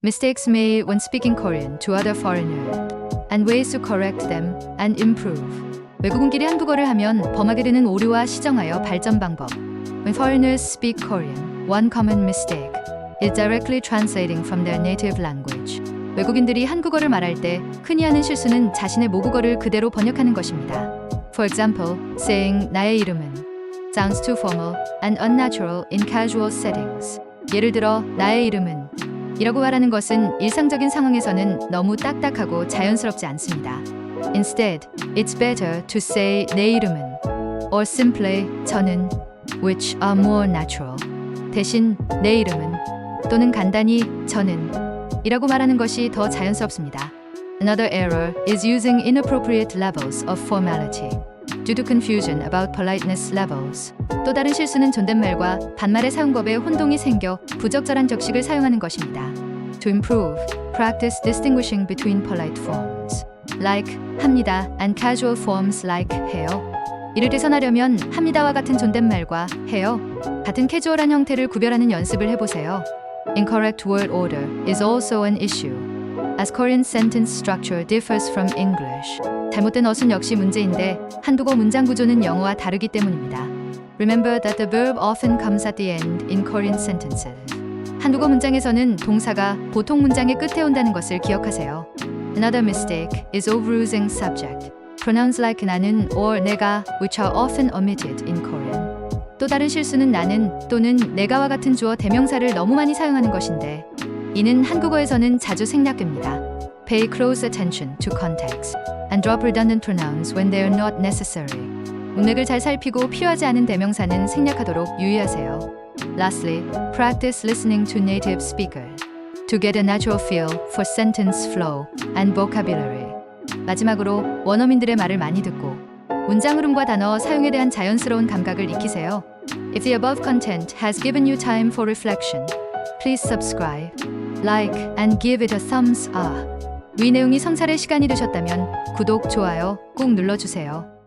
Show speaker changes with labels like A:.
A: mistakes made when speaking Korean to other foreigners, and ways to correct them and improve. 외국인끼리 한국어를 하면 범하게 되는 오류와 시정하여 발전 방법. When foreigners speak Korean, one common mistake is directly translating from their native language. 외국인들이 한국어를 말할 때 흔히 하는 실수는 자신의 모국어를 그대로 번역하는 것입니다. For example, saying 나의 이름은 sounds too formal and unnatural in casual settings. 예를 들어 나의 이름은 이라고 말하는 것은 일상적인 상황에서는 너무 딱딱하고 자연스럽지 않습니다. Instead, it's better to say 내 이름은 or simply 저는 which are more natural. 대신 내 이름은 또는 간단히 저는 이라고 말하는 것이 더 자연스럽습니다. Another error is using inappropriate levels of formality due to confusion about politeness levels. 또 다른 실수는 존댓말과 반말의 사용법에 혼동이 생겨 부적절한 격식을 사용하는 것입니다. To improve, practice distinguishing between polite forms like 합니다 and casual forms like 해요. 이를 개선하려면 합니다와 같은 존댓말과 해요 같은 캐주얼한 형태를 구별하는 연습을 해보세요. Incorrect word order is also an issue. As Korean sentence structure differs from English. 잘못된 어순 역시 문제인데 한국어 문장 구조는 영어와 다르기 때문입니다. Remember that the verb often comes at the end in Korean sentences. 한국어 문장에서는 동사가 보통 문장의 끝에 온다는 것을 기억하세요. Another mistake is overusing subject. Pronouns like 나는 or 내가 which are often omitted in Korean. 또 다른 실수는 나는 또는 내가와 같은 주어 대명사를 너무 많이 사용하는 것인데 이는 한국어에서는 자주 생략됩니다. Pay close attention to context and drop redundant pronouns when they are not necessary. 문맥을 잘 살피고 필요하지 않은 대명사는 생략하도록 유의하세요. Lastly, practice listening to native speakers to get a natural feel for sentence flow and vocabulary. 마지막으로 원어민들의 말을 많이 듣고 문장 흐름과 단어 사용에 대한 자연스러운 감각을 익히세요. If the above content has given you time for reflection, please subscribe, like, and give it a thumbs up. 위 내용이 성찰의 시간이 되셨다면 구독, 좋아요 꼭 눌러주세요.